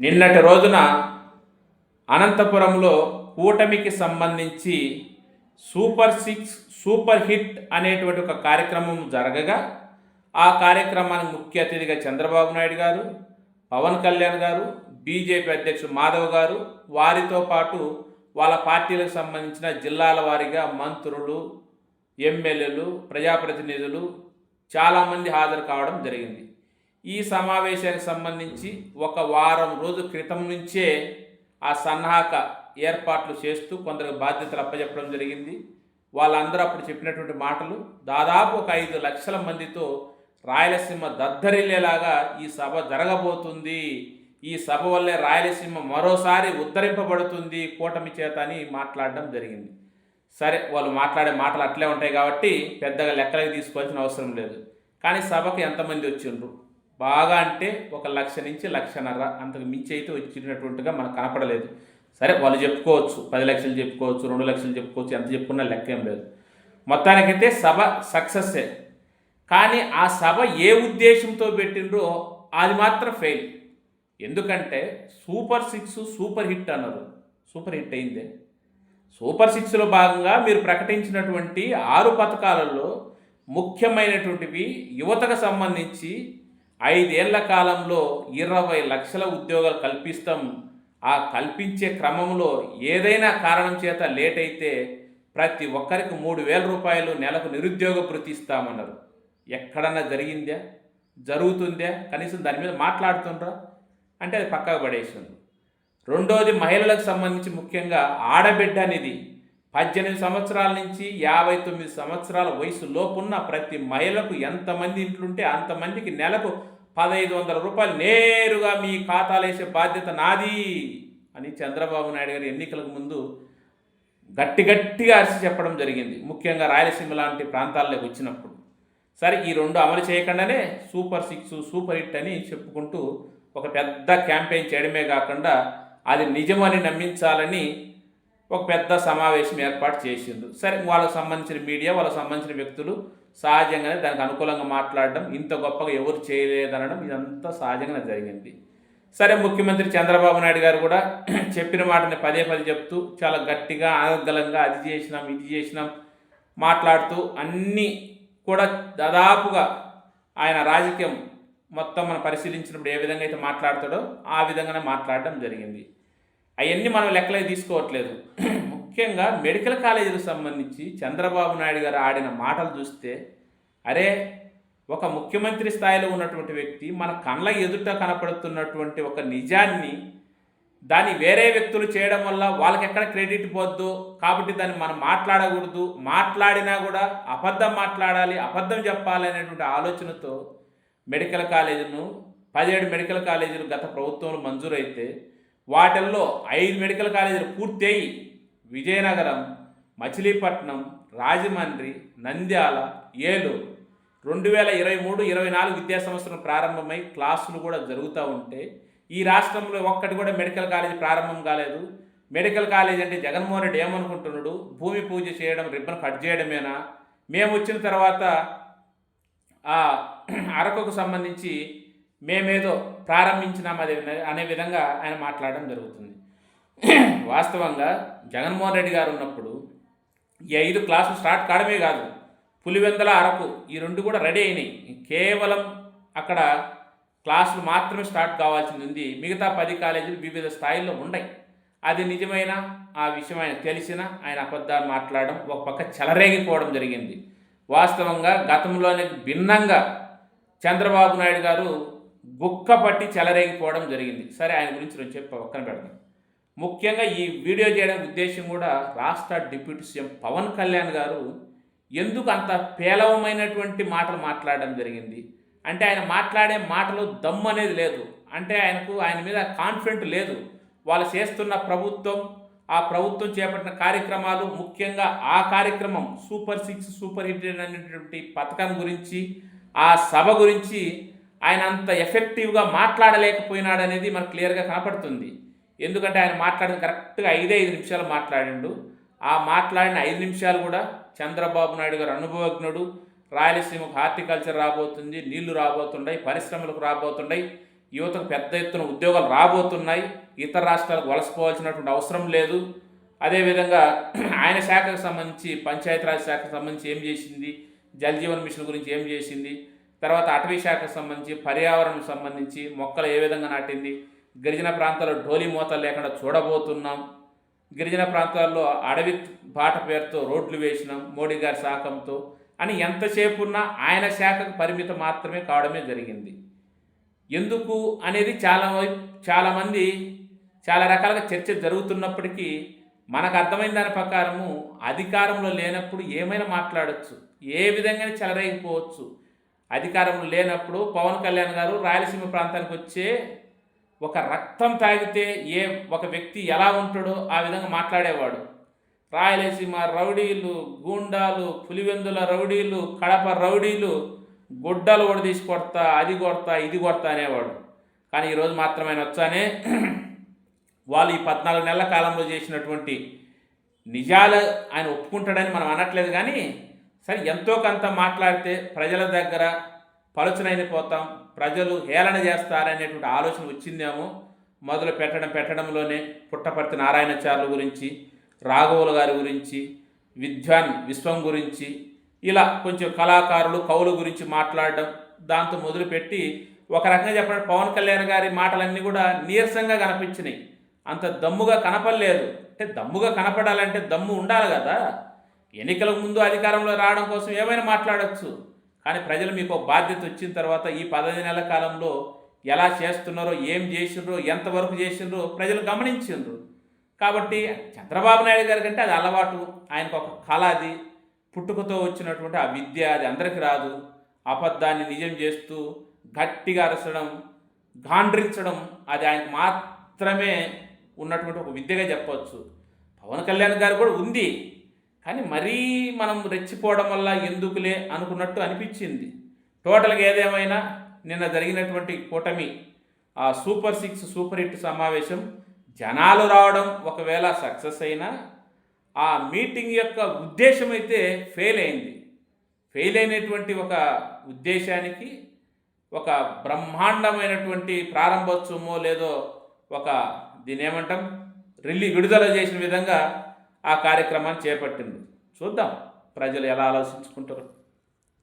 నిన్నటి రోజున అనంతపురంలో కూటమికి సంబంధించి సూపర్ సిక్స్ సూపర్ హిట్ అనేటువంటి ఒక కార్యక్రమం జరగగా ఆ కార్యక్రమానికి ముఖ్య అతిథిగా చంద్రబాబు నాయుడు గారు పవన్ కళ్యాణ్ గారు బీజేపీ అధ్యక్షుడు మాధవ్ గారు వారితో పాటు వాళ్ళ పార్టీలకు సంబంధించిన జిల్లాల వారీగా మంత్రులు ఎమ్మెల్యేలు ప్రజాప్రతినిధులు చాలామంది హాజరు కావడం జరిగింది. ఈ సమావేశానికి సంబంధించి ఒక వారం రోజు క్రితం నుంచే ఆ సన్నాహక ఏర్పాట్లు చేస్తూ కొందరికి బాధ్యతలు అప్పచెప్పడం జరిగింది. వాళ్ళందరూ అప్పుడు చెప్పినటువంటి మాటలు దాదాపు ఒక ఐదు లక్షల మందితో రాయలసీమ దద్దరిల్లేలాగా ఈ సభ జరగబోతుంది. ఈ సభ వల్లే రాయలసీమ మరోసారి ఉద్ధరింపబడుతుంది కూటమి చేత అని మాట్లాడడం జరిగింది. సరే వాళ్ళు మాట్లాడే మాటలు అట్లే ఉంటాయి కాబట్టి పెద్దగా లెక్కలకి తీసుకోవాల్సిన అవసరం లేదు. కానీ సభకు ఎంతమంది వచ్చిండ్రు? బాగా అంటే ఒక లక్ష నుంచి లక్షన్నర అంతకు మించి అయితే వచ్చినటువంటిగా మనకు కనపడలేదు. సరే వాళ్ళు చెప్పుకోవచ్చు. పది లక్షలు చెప్పుకోవచ్చు రెండు లక్షలు చెప్పుకోవచ్చు ఎంత చెప్పుకున్నా లెక్క ఏం లేదు. మొత్తానికైతే సభ సక్సెస్సే. కానీ ఆ సభ ఏ ఉద్దేశంతో పెట్టిండ్రో అది మాత్రం ఫెయిల్ ఎందుకంటే సూపర్ సిక్స్ సూపర్ హిట్ అన్నారు. సూపర్ హిట్ అయిందే. సూపర్ సిక్స్లో భాగంగా మీరు ప్రకటించినటువంటి ఆరు పథకాలలో ముఖ్యమైనటువంటివి యువతకు సంబంధించి ఐదేళ్ళ కాలంలో ఇరవై లక్షల ఉద్యోగాలు కల్పిస్తాం. ఆ కల్పించే క్రమంలో ఏదైనా కారణం చేత లేట్ అయితే ప్రతి ఒక్కరికి మూడు వేల రూపాయలు నెలకు నిరుద్యోగ భృతి ఇస్తామన్నారు. ఎక్కడన్నా జరిగిందా? జరుగుతుందా? కనీసం దాని మీద మాట్లాడుతుండ్రా? అంటే అది పక్కకు పడేసింది. రెండోది మహిళలకు సంబంధించి ముఖ్యంగా ఆడబిడ్డ అనేది పద్దెనిమిది సంవత్సరాల నుంచి యాభై తొమ్మిది సంవత్సరాల వయసు లోపున్న ప్రతి మహిళకు ఎంతమంది ఇంట్లుంటే అంతమందికి నెలకు పదహైదు వందల రూపాయలు నేరుగా మీ ఖాతాలో వేసే బాధ్యత నాది అని చంద్రబాబు నాయుడు గారు ఎన్నికలకు ముందు గట్టి గట్టిగా అరిచి చెప్పడం జరిగింది. ముఖ్యంగా రాయలసీమ లాంటి ప్రాంతాల్లోకి వచ్చినప్పుడు. సరే ఈ రెండు అమలు చేయకుండానే సూపర్ సిక్స్ సూపర్ హిట్ అని చెప్పుకుంటూ ఒక పెద్ద క్యాంపెయిన్ చేయడమే కాకుండా అది నిజమని నమ్మించాలని ఒక పెద్ద సమావేశం ఏర్పాటు చేసిండ్రు. సరే వాళ్ళకు సంబంధించిన మీడియా వాళ్ళకు సంబంధించిన వ్యక్తులు సహజంగానే దానికి అనుకూలంగా మాట్లాడడం ఇంత గొప్పగా ఎవరు చేయలేదనడం ఇదంతా సహజంగానే జరిగింది. సరే ముఖ్యమంత్రి చంద్రబాబు నాయుడు గారు కూడా చెప్పిన మాటని పదే పదే చెప్తూ చాలా గట్టిగా అనర్గలంగా అది చేసినాం ఇది చేసినాం మాట్లాడుతూ అన్నీ కూడా దాదాపుగా ఆయన రాజకీయం మొత్తం మనం పరిశీలించినప్పుడు ఏ విధంగా అయితే మాట్లాడతాడో ఆ విధంగానే మాట్లాడడం జరిగింది. అవన్నీ మనం లెక్కలే తీసుకోవట్లేదు. ముఖ్యంగా మెడికల్ కాలేజీలకు సంబంధించి చంద్రబాబు నాయుడు గారు ఆడిన మాటలు చూస్తే అరే ఒక ముఖ్యమంత్రి స్థాయిలో ఉన్నటువంటి వ్యక్తి మన కళ్ళ ఎదుట కనపడుతున్నటువంటి ఒక నిజాన్ని దాన్ని వేరే వ్యక్తులు చేయడం వల్ల వాళ్ళకి ఎక్కడ క్రెడిట్ పోద్దు కాబట్టి దాన్ని మనం మాట్లాడకూడదు. మాట్లాడినా కూడా అబద్ధం మాట్లాడాలి అబద్ధం చెప్పాలి అనేటువంటి ఆలోచనతో మెడికల్ కాలేజీను పదిహేడు మెడికల్ కాలేజీలు గత ప్రభుత్వంలో మంజూరైతే వాటిల్లో ఐదు మెడికల్ కాలేజీలు పూర్తయి విజయనగరం మచిలీపట్నం రాజమండ్రి నంద్యాల ఏలూరు. రెండు వేల ఇరవై మూడు ఇరవై నాలుగు విద్యా సంవత్సరం ప్రారంభమై క్లాసులు కూడా జరుగుతూ ఉంటే ఈ రాష్ట్రంలో ఒక్కటి కూడా మెడికల్ కాలేజీ ప్రారంభం కాలేదు. మెడికల్ కాలేజ్ అంటే జగన్మోహన్ రెడ్డి ఏమనుకుంటున్నాడు? భూమి పూజ చేయడం రిబ్బన్ కట్ చేయడమేనా? మేము వచ్చిన తర్వాత ఆ అరకుకు సంబంధించి మేమేదో ప్రారంభించినాం అదే అనే విధంగా ఆయన మాట్లాడడం జరుగుతుంది. వాస్తవంగా జగన్మోహన్ రెడ్డి గారు ఉన్నప్పుడు ఈ ఐదు క్లాసులు స్టార్ట్ కావడమే కాదు పులివెందల అరకు ఈ రెండు కూడా రెడీ అయినాయి. కేవలం అక్కడ క్లాసులు మాత్రమే స్టార్ట్ కావాల్సింది ఉంది. మిగతా పది కాలేజీలు వివిధ స్థాయిల్లో ఉన్నాయి. అది నిజమైన ఆ విషయం ఆయన తెలిసిన ఆయన అబద్ధాలు మాట్లాడడం ఒక పక్క చెలరేగిపోవడం జరిగింది. వాస్తవంగా గతంలోనే భిన్నంగా చంద్రబాబు నాయుడు గారు గుక్క పట్టి చెలరేగిపోవడం జరిగింది. సరే ఆయన గురించి నేను చెప్పి పక్కన పెడతాను ముఖ్యంగా ఈ వీడియో చేయడం ఉద్దేశం కూడా రాష్ట్ర డిప్యూటీ సీఎం పవన్ కళ్యాణ్ గారు ఎందుకు అంత పేలవమైనటువంటి మాటలు మాట్లాడడం జరిగింది? అంటే ఆయన మాట్లాడే మాటలు దమ్ము అనేది లేదు. అంటే ఆయనకు ఆయన మీద కాన్ఫిడెంట్ లేదు. వాళ్ళు చేస్తున్న ప్రభుత్వం ఆ ప్రభుత్వం చేపట్టిన కార్యక్రమాలు ముఖ్యంగా ఆ కార్యక్రమం సూపర్ సిక్స్ సూపర్ హిట్ అనేటువంటి పథకం గురించి ఆ సభ గురించి ఆయన అంత ఎఫెక్టివ్గా మాట్లాడలేకపోయినాడు అనేది మనకు క్లియర్గా కనపడుతుంది. ఎందుకంటే ఆయన మాట్లాడిన కరెక్ట్గా ఐదే ఐదు నిమిషాలు మాట్లాడిండు. ఆ మాట్లాడిన ఐదు నిమిషాలు కూడా చంద్రబాబు నాయుడు గారు అనుభవజ్ఞుడు. రాయలసీమకు హార్టికల్చర్ రాబోతుంది నీళ్ళు రాబోతున్నాయి పరిశ్రమలకు రాబోతున్నాయి యువతకు పెద్ద ఎత్తున ఉద్యోగాలు రాబోతున్నాయి. ఇతర రాష్ట్రాలకు వలసపోవాల్సినటువంటి అవసరం లేదు. అదేవిధంగా ఆయన శాఖకు సంబంధించి పంచాయతీరాజ్ శాఖకు సంబంధించి ఏం చేసింది? జల్ జీవన్ మిషన్ గురించి ఏం చేసింది? తర్వాత అటవీ శాఖకు సంబంధించి పర్యావరణం సంబంధించి మొక్కలు ఏ విధంగా నాటింది? గిరిజన ప్రాంతాల్లో డోలీ మూతలు లేకుండా చూడబోతున్నాం. గిరిజన ప్రాంతాల్లో అడవి బాట పేరుతో రోడ్లు వేసినాం మోడీ గారి శాఖంతో అని ఎంతసేపు ఉన్నా ఆయన శాఖకు పరిమితం మాత్రమే కావడమే జరిగింది. ఎందుకు అనేది చాలా వైపు చాలామంది చాలా రకాలుగా చర్చ జరుగుతున్నప్పటికీ మనకు అర్థమైన దాని ప్రకారము అధికారంలో లేనప్పుడు ఏమైనా మాట్లాడచ్చు. ఏ విధంగా చెలరేగిపోవచ్చు. అధికారంలో లేనప్పుడు పవన్ కళ్యాణ్ గారు రాయలసీమ ప్రాంతానికి వచ్చే ఒక రక్తం తాగితే ఏ ఒక వ్యక్తి ఎలా ఉంటాడో ఆ విధంగా మాట్లాడేవాడు. రాయలసీమ రౌడీలు గూండాలు పులివెందుల రౌడీలు కడప రౌడీలు గుడ్డలు కూడా తీసి కొడతా అది కొడతా ఇది కొడతా అనేవాడు. కానీ ఈరోజు మాత్రమే వచ్చానే వాళ్ళు ఈ పద్నాలుగు నెలల కాలంలో చేసినటువంటి నిజాలు ఆయన ఒప్పుకుంటాడని మనం అనట్లేదు కానీ సరే ఎంతో కొంత మాట్లాడితే ప్రజల దగ్గర పలుచనైన పోతాం ప్రజలు హేళన చేస్తారనేటువంటి ఆలోచన వచ్చిందేమో మొదలు పెట్టడం పెట్టడంలోనే పుట్టపర్తి నారాయణచార్యుల గురించి రాఘవుల గారి గురించి విద్వాన్ విశ్వం గురించి ఇలా కొంచెం కళాకారులు కవుల గురించి మాట్లాడడం దాంతో మొదలుపెట్టి ఒక రకంగా చెప్పడం పవన్ కళ్యాణ్ గారి మాటలన్నీ కూడా నీరసంగా కనిపించినాయి. అంత దమ్ముగా కనపడలేదు. అంటే దమ్ముగా కనపడాలంటే దమ్ము ఉండాలి కదా. ఎన్నికలకు ముందు అధికారంలో రావడం కోసం ఏమైనా మాట్లాడచ్చు. కానీ ప్రజలు మీకు ఒక బాధ్యత వచ్చిన తర్వాత ఈ పదహైదు నెలల కాలంలో ఎలా చేస్తున్నారో ఏం చేసిండ్రో ఎంతవరకు చేసిండ్రో ప్రజలు గమనించిండ్రు. కాబట్టి చంద్రబాబు నాయుడు గారి కంటే అది అలవాటు. ఆయనకు ఒక కళ అది. పుట్టుకతో వచ్చినటువంటి ఆ విద్య అది అందరికీ రాదు. అబద్ధాన్ని నిజం చేస్తూ గట్టిగా అరచడం గాండ్రించడం అది ఆయనకు మాత్రమే ఉన్నటువంటి ఒక విద్యగా చెప్పవచ్చు పవన్ కళ్యాణ్ గారు కూడా ఉంది. కానీ మరీ మనం రెచ్చిపోవడం వల్ల ఎందుకులే అనుకున్నట్టు అనిపించింది. టోటల్గా ఏదేమైనా నిన్న జరిగినటువంటి కూటమి ఆ సూపర్ సిక్స్ సూపర్ హిట్ సమావేశం జనాలు రావడం ఒకవేళ సక్సెస్ అయినా ఆ మీటింగ్ యొక్క ఉద్దేశం అయితే ఫెయిల్ అయింది. ఫెయిల్ అయినటువంటి ఒక ఉద్దేశానికి ఒక బ్రహ్మాండమైనటువంటి ప్రారంభోత్సవమో లేదో ఒక దీని ఏమంటాం రిలీ విడుదల చేసిన విధంగా ఆ కార్యక్రమాన్ని చేపట్టింది. చూద్దాం ప్రజలు ఎలా ఆలోచించుకుంటారు.